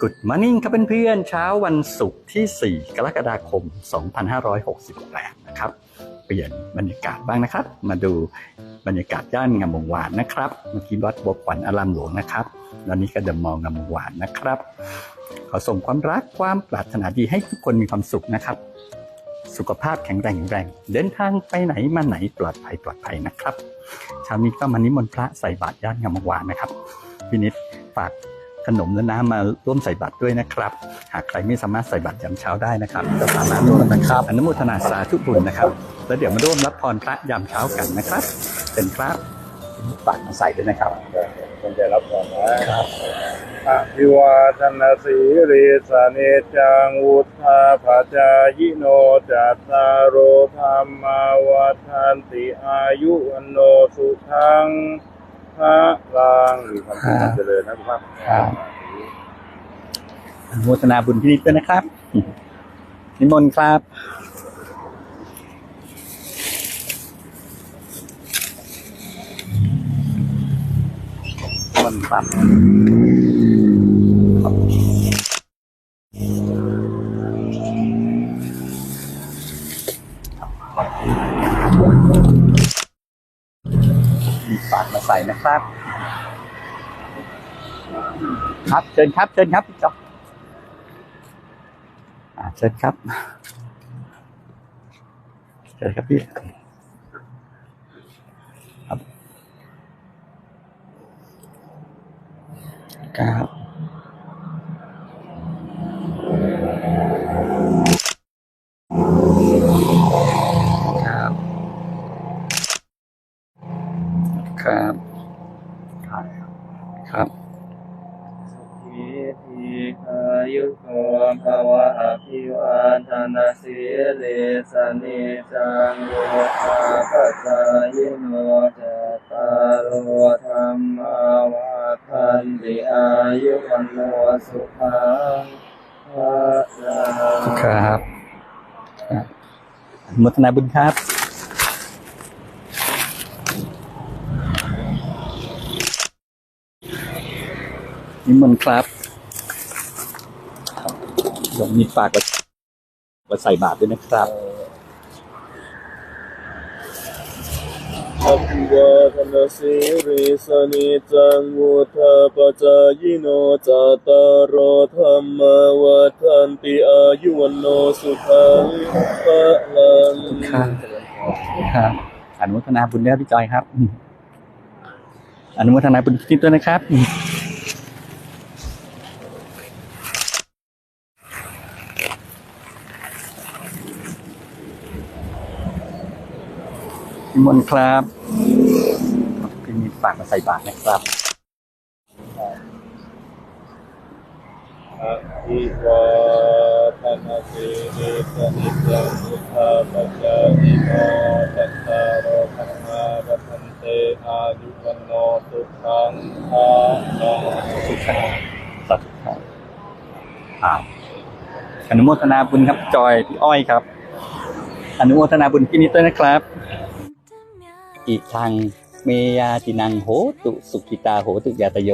Good Morning ครับเพื่อนๆเช้าวันศุกร์ที่ 4 กรกฎาคม 2568 นะครับ เปลี่ยนบรรยากาศบ้างนะครับ มาดูบรรยากาศย่านงามวงวานนะครับ เมื่อกี้วัดบัวขวัญอารามหลวงนะครับแล้วนี้ก็เดอะมอลล์งามวงวานนะครับ ขอส่งความรักความปรารถนาดีให้ทุกคนมีความสุขนะครับ สุขภาพแข็งแรงแข็งแรง เดินทางไปไหนมาไหนปลอดภัยปลอดภัยนะครับเช้านี้ก็มานิมนต์พระใส่บาตรย่านงามวงวานนะครับพี่นิดฝาก ขนมและน้ำมาร่วมใส่บาตรด้วยนะครับ หากใครไม่สามารถใส่บาตรยามเช้าได้นะครับก็สามารถร่วมนะครับอนุโมทนาสาธุบุญนะครับ แล้วเดี๋ยวมาร่วมรับพรพระยามเช้ากันนะครับเป็นพระฝากมาใส่ด้วยนะครับคนจะรับก่อนนะอภิวาทนาสีริสาเนจังวุธาภาจายโนจัตตารโอธรรมาวัฏันติอายุวันโนสุขังพระ ลังมีความสุขความเจริญนะครับครับอนุโมทนาบุญพินิจด้วยนะครับ นิมนต์ครับมันปรับมีปากมาใส่นะครับ ครับเชิญครับเชิญครับพี่จ๊อบอ่าเชิญครับเชิญครับพี่ครับครับครับครับ ทิทิอายุโกภวะอภิวาทนาสีเลสเนจังโยธาปัจจายโนจตารโอธรรมาวาทันติอายุวันโนสุขังพระลังครับครับอนุทนาบุญครับนิมนต์ครับ ลงมีฝากไว้ไว้ใส่บาตรด้วยนะครับอภิวาทนาสีริสเนจังวุธาปัจจายโนจัตตารโอธรรมาวาทันติอายุวันโนสุขังพระลังครับครับอนุโมทนาบุญด้วยพี่จอยครับอืมอนุโมทนาบุญทิศด้วยนะครับ นิมนต์ครับพี่มีฝากมาใส่บาตรนะครับอภิวาทนาสีริสนิจังสุขะปัจจายิโนจัตตารโอธรรมาวัฏันเตอายุวันโนสุขังภาลังสุขครับสาธุครับอ่าอนุโมทนาบุญครับจอยพี่อ้อยครับ อนุโมทนาบุญพี่นิดด้วยนะครับ อีกทางเมยาตินังโหตุสุขิตาโหตุยาตโย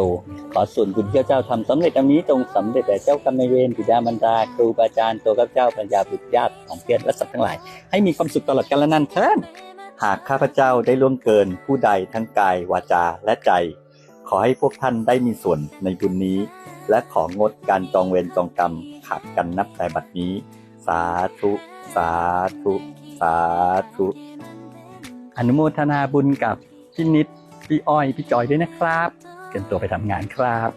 ขอส่วนบุญที่เจ้าทำสำเร็จอันนี้จงสำเร็จแด่เจ้ากรรมนายเวรบิดามารดาครูบาอาจารย์ตัวข้าพเจ้าปัญญาบุตรญาติของเพื่อนและสัตว์ทั้งหลาย ให้มีความสุขตลอดกาลนานเทินหากข้าพเจ้าได้ล่วงเกินผู้ใดทั้งกายวาจาและใจ ขอให้พวกท่านได้มีส่วนในบุญนี้ และของดการจองเวรจองกรรมขาดกันนับแต่บัดนี้ สาธุ สาธุ สาธุ อนุโมทนาบุญกับพี่นิด พี่อ้อย พี่จอยด้วยนะครับเตรียมตัวไปทำงานครับ